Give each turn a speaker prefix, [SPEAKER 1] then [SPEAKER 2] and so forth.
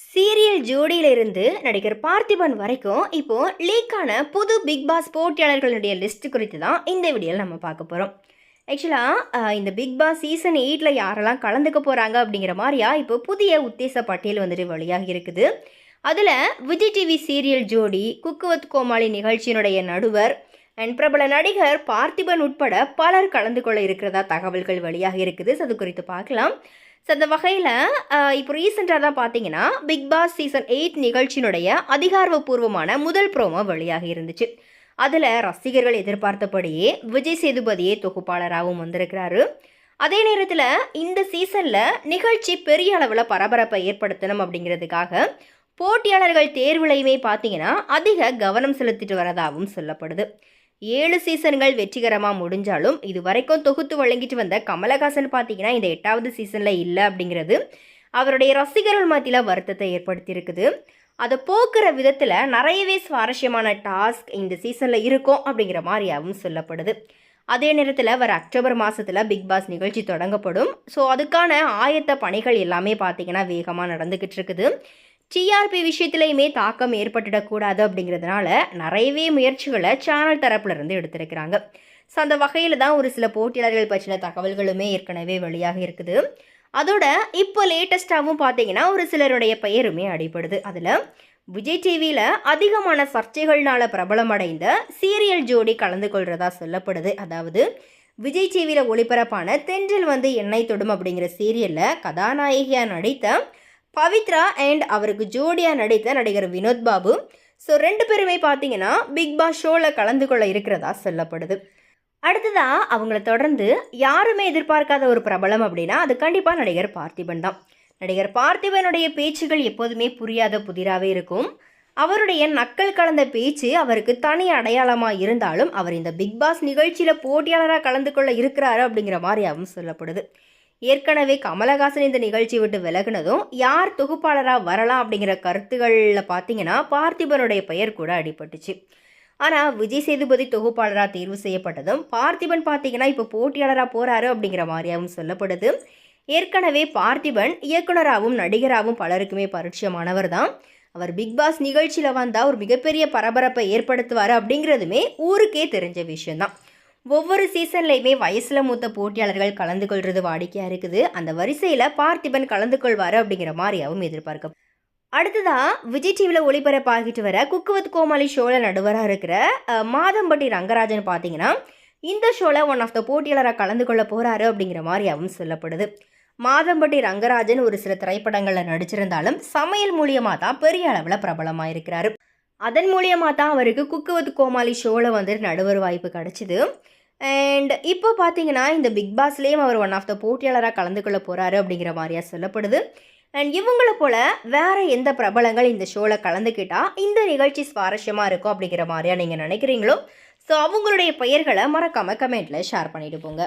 [SPEAKER 1] Serial ஜோடியிலிருந்து நடிகர் பார்த்திபன் வரைக்கும் இப்போ லீக்கான புது பிக் பாஸ் போட்டியாளர்களுடைய லிஸ்ட் குறித்து தான் இந்த வீடியோவில் நம்ம பார்க்க போகிறோம் ஆக்சுவலாக இந்த பிக் பாஸ் சீசன் எயிட்டில் யாரெல்லாம் கலந்துக்க போகிறாங்க அப்படிங்கிற மாதிரியா இப்போ புதிய உத்தேச பட்டியல் வந்துட்டு வழியாக இருக்குது. அதில் விஜய் டிவி சீரியல் ஜோடி குக்குவத் கோமாளி நிகழ்ச்சியினுடைய நடுவர் அண்ட் பிரபல நடிகர் பார்த்திபன் உட்பட பலர் கலந்து கொள்ள இருக்கிறதா தகவல்கள் வழியாக இருக்குது. ஸோ அது குறித்து பார்க்கலாம். ஸோ அந்த வகையில் இப்போ ரீசெண்டாக தான் பார்த்தீங்கன்னா பிக் பாஸ் சீசன் எயிட் நிகழ்ச்சியினுடைய அதிகாரப்பூர்வமான முதல் ப்ரோமோ வெளியாக இருந்துச்சு. அதில் ரசிகர்கள் எதிர்பார்த்தபடியே விஜய் சேதுபதியே தொகுப்பாளராகவும் வந்திருக்கிறாரு. அதே நேரத்தில் இந்த சீசனில் நிகழ்ச்சி பெரிய அளவில் பரபரப்பை ஏற்படுத்தணும் அப்படிங்கிறதுக்காக போட்டியாளர்கள் தேர்வுலையுமே பார்த்தீங்கன்னா அதிக கவனம் செலுத்திட்டு வரதாகவும் சொல்லப்படுது. ஏழு சீசன்கள் வெற்றிகரமாக முடிஞ்சாலும் இது வரைக்கும் தொகுத்து வழங்கிட்டு வந்த கமலஹாசன் பார்த்தீங்கன்னா இந்த எட்டாவது சீசனில் இல்லை அப்படிங்கிறது. அவருடைய ரசிகர்கள் மத்தியில் வருத்தத்தை ஏற்படுத்தியிருக்குது. அதை போக்குற விதத்தில் நிறையவே சுவாரஸ்யமான டாஸ்க் இந்த சீசனில் இருக்கும் அப்படிங்கிற மாதிரியாகவும் சொல்லப்படுது. அதே நேரத்தில் வர அக்டோபர் மாதத்தில் பிக் பாஸ் நிகழ்ச்சி தொடங்கப்படும். ஸோ அதுக்கான ஆயத்த பணிகள் எல்லாமே பார்த்தீங்கன்னா வேகமாக நடந்துக்கிட்டு இருக்குது. டிஆர்பி விஷயத்துலையுமே தாக்கம் ஏற்பட்டுடக்கூடாது அப்படிங்கிறதுனால நிறையவே முயற்சிகளை சேனல் தரப்புலேருந்து எடுத்திருக்கிறாங்க. ஸோ அந்த வகையில் தான் ஒரு சில போட்டியாளர்கள் பற்றின தகவல்களுமே ஏற்கனவே வெளியாக இருக்குது. அதோட இப்போ லேட்டஸ்ட்டாகவும் பார்த்தீங்கன்னா ஒரு சிலருடைய பெயருமே அடிபடுது. அதில் விஜய் டிவியில் அதிகமான சர்ச்சைகள்னால பிரபலமடைந்த சீரியல் ஜோடி கலந்து கொள்கிறதா சொல்லப்படுது. அதாவது விஜய் டிவியில் ஒளிபரப்பான தென்றல் வந்து எண்ணெய் தொடும் அப்படிங்கிற சீரியலில் கதாநாயகியாக நடித்த பவித்ரா அண்ட் அவருக்கு ஜோடியாக நடித்த நடிகர் வினோத் பாபு. ஸோ ரெண்டு பேருமே பார்த்தீங்கன்னா பிக் பாஸ் ஷோவில் கலந்து கொள்ள இருக்கிறதா சொல்லப்படுது. அடுத்ததாக அவங்கள தொடர்ந்து யாருமே எதிர்பார்க்காத ஒரு பிரபலம் அப்படின்னா அது கண்டிப்பாக நடிகர் பார்த்திபன் தான். நடிகர் பார்த்திபனுடைய பேச்சுகள் எப்போதுமே புரியாத புதிராகவே இருக்கும். அவருடைய நக்கல் கலந்த பேச்சு அவருக்கு தனி அடையாளமாக இருந்தாலும் அவர் இந்த பிக் பாஸ் நிகழ்ச்சியில் போட்டியாளராக கலந்து கொள்ள இருக்கிறாரு அப்படிங்கிற மாதிரியாகவும் சொல்லப்படுது. ஏற்கனவே கமலஹாசன் இந்த நிகழ்ச்சி விட்டு விலகுனதும் யார் தொகுப்பாளராக வரலாம் அப்படிங்கிற கருத்துக்களில் பார்த்தீங்கன்னா பார்த்திபனுடைய பெயர் கூட அடிபட்டுச்சு. ஆனால் விஜய் சேதுபதி தொகுப்பாளராக தேர்வு செய்யப்பட்டதும் பார்த்திபன் பார்த்தீங்கன்னா இப்போ போட்டியாளராக போகிறாரு அப்படிங்கிற மாதிரியாகவும் சொல்லப்படுது. ஏற்கனவே பார்த்திபன் இயக்குனராகவும் நடிகராகவும் பலருக்குமே பரிட்சயமானவர் தான். அவர் பிக் பாஸ் நிகழ்ச்சியில் வந்தால் ஒரு மிகப்பெரிய பரபரப்பை ஏற்படுத்துவார் அப்படிங்கிறதுமே ஊருக்கே தெரிஞ்ச விஷயந்தான் ஒவ்வொரு சீசன்லையுமே வயசில் மூத்த போட்டியாளர்கள் கலந்து கொள்வது வாடிக்கையாக இருக்குது. அந்த வரிசையில் பார்த்திபன் கலந்து கொள்வார் அப்படிங்கிற மாதிரியாகவும் எதிர்பார்க்கும் அடுத்ததாக விஜய் டிவியில் ஒளிபரப்பாகிட்டு வர குக்குவத் கோமாளி ஷோவில் நடுவராக இருக்கிற மாதம்பட்டி ரங்கராஜன் பார்த்தீங்கன்னா இந்த ஷோவில் ஒன் ஆஃப் த போட்டியாளராக கலந்து கொள்ள போகிறாரு அப்படிங்கிற மாதிரியாகவும் சொல்லப்படுது. மாதம்பட்டி ரங்கராஜன் ஒரு சில திரைப்படங்களில் நடிச்சிருந்தாலும் சமையல் மூலியமாக தான் பெரிய அளவில் பிரபலமாக இருக்கிறாரு அதன் மூலியமாக தான் அவருக்கு குக்குவத் கோமாளி ஷோவில் வந்து நடுவர் வாய்ப்பு கிடச்சிது. அண்ட் இப்போ பார்த்தீங்கன்னா இந்த பிக் பாஸ்லேயும் அவர் ஒன் ஆஃப் த போட்டியாளராக கலந்து கொள்ள போகிறாரு அப்படிங்கிற மாதிரியா சொல்லப்படுது. அண்ட் இவங்கள போல் வேறு எந்த பிரபலங்கள் இந்த ஷோவில் கலந்துக்கிட்டால் இந்த நிகழ்ச்சி சுவாரஸ்யமாக இருக்கும் அப்படிங்கிற மாதிரியா நீங்கள் நினைக்கிறீங்களோ? ஸோ அவங்களுடைய பெயர்களை மறக்காமல் கமெண்ட்டில் ஷேர் பண்ணிட்டு போங்க.